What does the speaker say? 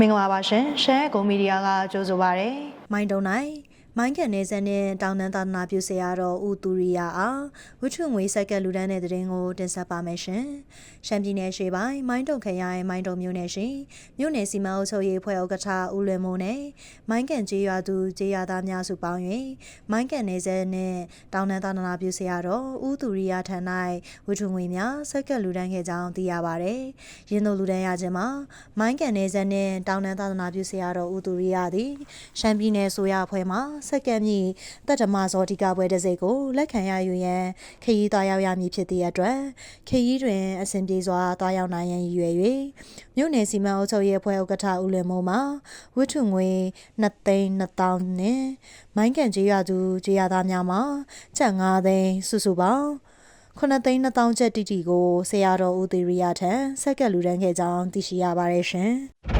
မင်္ဂလာပါရှင်ရှမ်းကုံမီဒီယာကကြိုဆိုပါရစေမိုင်းတုံနိုင် မိုင်းကန်နေဆက်နဲ့တောင်တန်းသာသနာပြုဆရာတော်ဦးသူရိယာအားဝိထုငွေဆက်ကလူဒန်းတဲ့တဲ့ရင်ကိုတင်ဆက်ပါမယ်ရှင်။ရှမ်းပြည်နယ်ရှေ့ပိုင်းမိုင်းတုံခရိုင်မိုင်းတုံမြို့နယ်ရှိမြို့နယ်စီမံအုပ်ချုပ်ရေးဖွဲ့ဥက္ကဋ္ဌဦးလွင်မိုးနဲ့မိုင်းကန်ကျေးရွာသူကျေးရွာသားများစုပေါင်း၍မိုင်းကန်နေဆက်နဲ့တောင်တန်းသာသနာပြုဆရာတော်ဦးသူရိယာထံ၌ဝိထုငွေများဆက်ကလူဒန်းခဲ့ကြောင်းသိရပါဗျ။ရင်းတို့လူဒန်းရခြင်းမှာမိုင်းကန်နေဆက်နဲ့တောင်တန်းသာသနာပြုဆရာတော်ဦးသူရိယာသည်ရှမ်းပြည်နယ်ဆိုရအဖွဲ့မှစက္ကန့်မြင့်တတ္တမဇောတိကပွဲတစ်စိတ်ကိုလက်ခံရယူရန်ခရီးသွားရောက်ရမည်ဖြစ်သည့်အတွက်ခရီးတွင်အစဉ်ပြေစွာသွားရောက်နိုင်ရန်ရည်ရွယ်၍မြို့နယ်စီမံအုပ်ချုပ်ရေးအဖွဲ့ဥက္ကဋ္ဌဦးလွင်မိုးမှဝတ္ထုငွေ2သိန်း2000နှင့်မိုင်းကန်ကျေးရွာသူကျေးရွာသားများမှချက်5သိန်းစုစုပေါင်းခုနှစ်သိန်း2000ကျပ်တိတိကိုဆရာတော်ဦးသီရိယာထံဆက်ကလူတန်းခဲ့ကြောင်းသိရှိရပါတယ်ရှင်။